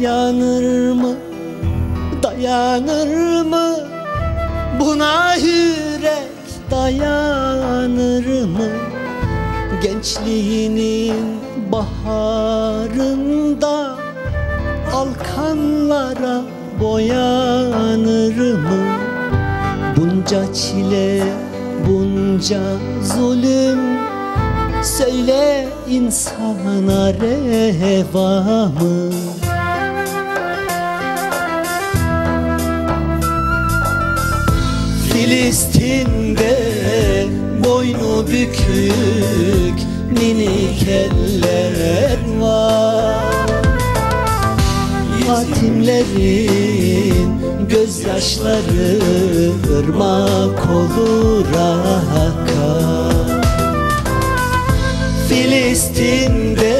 dayanır mı? Dayanır mı? Buna yürek dayanır mı? Gençliğinin baharında Alkanlara boyanır mı? Bunca çile, bunca zulüm Söyle insana reva mı? Filistin'de boynu bükük minik eller var. Yetimlerin gözyaşları ırmak olur akar Filistin'de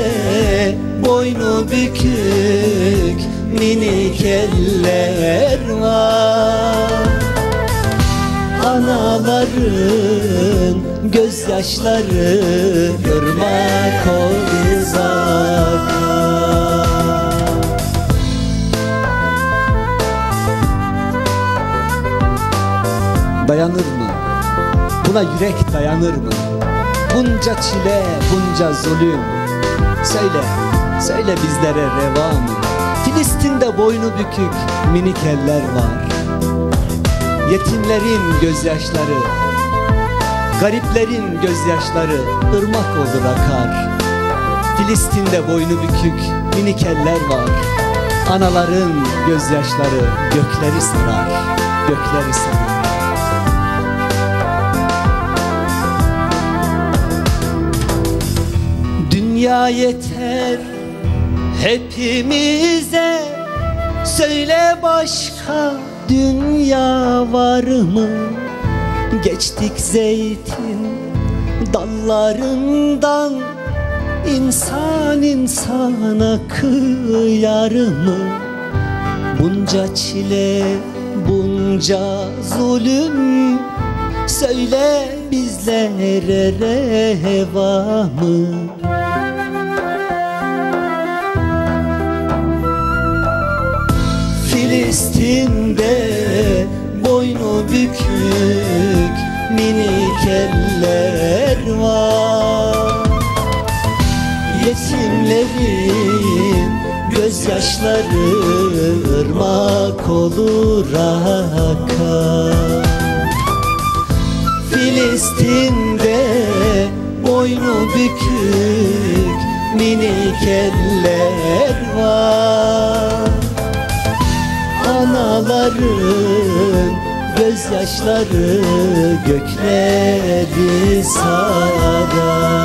boynu bükük minik eller var Anaların gözyaşları olur akar Dayanır mı? Buna yürek dayanır mı? Bunca çile, bunca zulüm Söyle, söyle bizlere reva mı? Filistin'de boynu bükük minik eller var Yetimlerin gözyaşları Gariplerin gözyaşları ırmak olur akar. Filistin'de boynu bükük minik eller var. Anaların gözyaşları gökleri sarar Gökleri sarar. Dünya yeter hepimize Söyle başka dünya var mı? Geçtik zeytin dallarından İnsan insana kıyar mı? Bunca çile, bunca zulüm Söyle bizlere reva mı? Filistin'de boynu bükük minik eller var. Yetimlerin gözyaşları ırmak olur akar Filistin'de boynu bükük minik eller var Anaların gözyaşları gökleri sarar